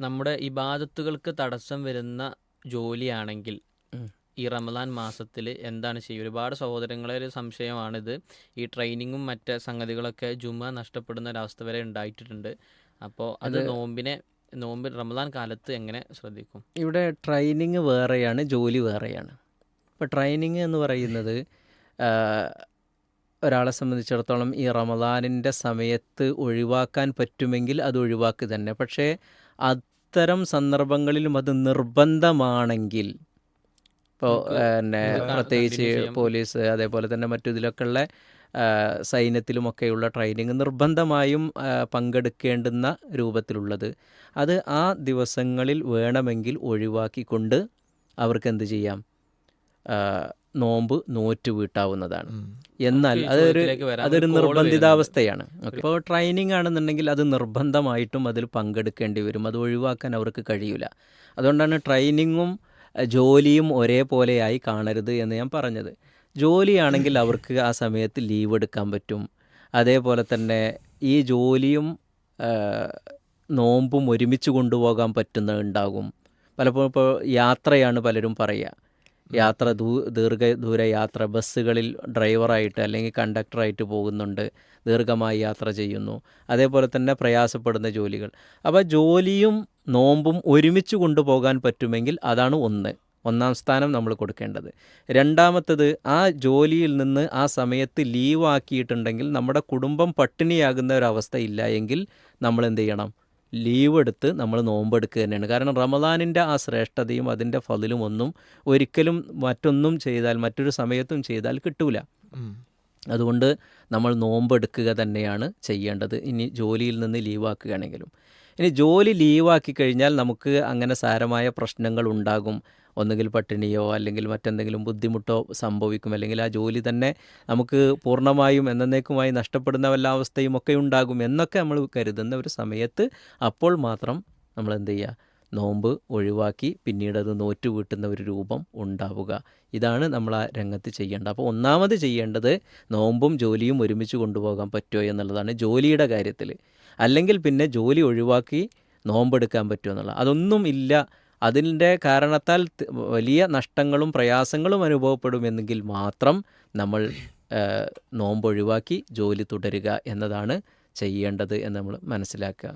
നമ്മുടെ ഇബാദത്തുകൾക്ക് തടസ്സം വരുന്ന ജോലിയാണെങ്കിൽ. ഈ റമദാൻ മാസത്തിൽ എന്താണ് ചെയ്യുക? ഒരുപാട് സഹോദരങ്ങളെ ഒരു സംശയമാണിത്. ഈ ട്രെയിനിങ്ങും മറ്റ് സംഗതികളൊക്കെ ജുമ നഷ്ടപ്പെടുന്ന ഒരവസ്ഥ വരെ ഉണ്ടായിട്ടുണ്ട് അപ്പോൾ അത് അത് നോമ്പിനെ നോമ്പ് റമദാൻ കാലത്ത് എങ്ങനെ ശ്രദ്ധിക്കും? ഇവിടെ ട്രെയിനിങ് വേറെയാണ് ജോലി വേറെയാണ്. ഇപ്പോൾ ട്രെയിനിങ് എന്ന് പറയുന്നത് ഒരാളെ സംബന്ധിച്ചിടത്തോളം ഈ റമദാനിന്റെ സമയത്ത് ഒഴിവാക്കാൻ പറ്റുമെങ്കിൽ അത് ഒഴിവാക്കി തന്നെ. പക്ഷേ അത്തരം സന്ദർഭങ്ങളിലും അത് നിർബന്ധമാണെങ്കിൽ ഇപ്പോൾ പിന്നെ പ്രത്യേകിച്ച് പോലീസ് അതേപോലെ തന്നെ മറ്റു ഇതിലൊക്കെയുള്ള സൈന്യത്തിലുമൊക്കെയുള്ള ട്രെയിനിങ് നിർബന്ധമായും പങ്കെടുക്കേണ്ടുന്ന രൂപത്തിലുള്ളത്. അത് ആ ദിവസങ്ങളിൽ വേണമെങ്കിൽ ഒഴിവാക്കിക്കൊണ്ട് അവർക്ക് എന്ത് ചെയ്യാം? നോമ്പ് നോറ്റ് വീട്ടാവുന്നതാണ്. എന്നാൽ അതൊരു അതൊരു നിർബന്ധിതാവസ്ഥയാണ്. ഇപ്പോൾ ട്രെയിനിങ് ആണെന്നുണ്ടെങ്കിൽ അത് നിർബന്ധമായിട്ടും അതിൽ പങ്കെടുക്കേണ്ടി വരും. അത് ഒഴിവാക്കാൻ അവർക്ക് കഴിയില്ല അതുകൊണ്ടാണ് ട്രെയിനിങ്ങും ജോലിയും ഒരേപോലെയായി കാണരുത് എന്ന് ഞാൻ പറഞ്ഞത്. ജോലിയാണെങ്കിൽ അവർക്ക് ആ സമയത്ത് ലീവ് എടുക്കാൻ പറ്റും. അതേപോലെ തന്നെ ഈ ജോലിയും നോമ്പും ഒരുമിച്ച് കൊണ്ടുപോകാൻ പറ്റുന്ന ഉണ്ടാകും. പലപ്പോഴും ഇപ്പോൾ യാത്രയാണ് പലരും പറയുക. യാത്ര ദൂ ദീർഘ ദൂര യാത്ര ബസ്സുകളിൽ ഡ്രൈവറായിട്ട് അല്ലെങ്കിൽ കണ്ടക്ടറായിട്ട് പോകുന്നുണ്ട് ദീർഘമായി യാത്ര ചെയ്യുന്നു. അതേപോലെ തന്നെ പ്രയാസപ്പെടുന്ന ജോലികൾ. അപ്പോൾ ജോലിയും നോമ്പും ഒരുമിച്ച് കൊണ്ടുപോകാൻ പറ്റുമെങ്കിൽ അതാണ് ഒന്ന്. ഒന്നാം സ്ഥാനം നമ്മൾ കൊടുക്കേണ്ടത്. രണ്ടാമത്തത് ആ ജോലിയിൽ നിന്ന് ആ സമയത്ത് ലീവ് ആക്കിയിട്ടുണ്ടെങ്കിൽ നമ്മുടെ കുടുംബം പട്ടിണിയാകുന്ന ഒരവസ്ഥ ഇല്ല എങ്കിൽ നമ്മൾ എന്ത് ചെയ്യണം? ലീവ് എടുത്ത് നമ്മൾ നോമ്പെടുക്കുക തന്നെയാണ്. കാരണം റമദാനിന്റെ ആ ശ്രേഷ്ഠതയും അതിന്റെ ഫതിലും ഒന്നും ഒരിക്കലും മറ്റൊന്നും ചെയ്താൽ മറ്റൊരു സമയത്തും ചെയ്താൽ കിട്ടൂല. അതുകൊണ്ട് നമ്മൾ നോമ്പെടുക്കുക തന്നെയാണ് ചെയ്യേണ്ടത്. ഇനി ജോലിയിൽ നിന്ന് ലീവാക്കുകയാണെങ്കിലും ഇനി ജോലി ലീവാക്കി കഴിഞ്ഞാൽ നമുക്ക് അങ്ങനെ സാരമായ പ്രശ്നങ്ങൾ ഉണ്ടാകും. ഒന്നുകിൽ പട്ടിണിയോ അല്ലെങ്കിൽ മറ്റെന്തെങ്കിലും ബുദ്ധിമുട്ടോ സംഭവിക്കും. അല്ലെങ്കിൽ ആ ജോലി തന്നെ നമുക്ക് പൂർണമായും എന്നേക്കുമായി നഷ്ടപ്പെടുന്ന വല്ല അവസ്ഥയും ഒക്കെ ഉണ്ടാകും എന്നൊക്കെ നമ്മൾ കരുതുന്ന ഒരു സമയത്ത് അപ്പോൾ മാത്രം നമ്മൾ എന്ത് ചെയ്യുക? നോമ്പ് ഒഴിവാക്കി പിന്നീട് അത് നോറ്റ് വീട്ടുന്ന ഒരു രൂപം ഉണ്ടാവുക. ഇതാണ് നമ്മൾ ആ രംഗത്ത് ചെയ്യേണ്ടത്. അപ്പോൾ ഒന്നാമത് ചെയ്യേണ്ടത് നോമ്പും ജോലിയും ഒരുമിച്ച് കൊണ്ടുപോകാൻ പറ്റുമോ എന്നുള്ളതാണ് ജോലിയുടെ കാര്യത്തിൽ. അല്ലെങ്കിൽ പിന്നെ ജോലി ഒഴിവാക്കി നോമ്പെടുക്കാൻ പറ്റുമോ എന്നുള്ളത് അതൊന്നും ഇല്ല. അതിന്റെ കാരണത്താൽ വലിയ നഷ്ടങ്ങളും പ്രയാസങ്ങളും അനുഭവപ്പെടുമെന്നെങ്കിൽ മാത്രം നമ്മൾ നോമ്പൊഴിവാക്കി നോമ്പ് ഒഴിവാക്കി ജോലി തുടരുക എന്നതാണ് ചെയ്യേണ്ടത് എന്ന് നമ്മൾ മനസ്സിലാക്കുക.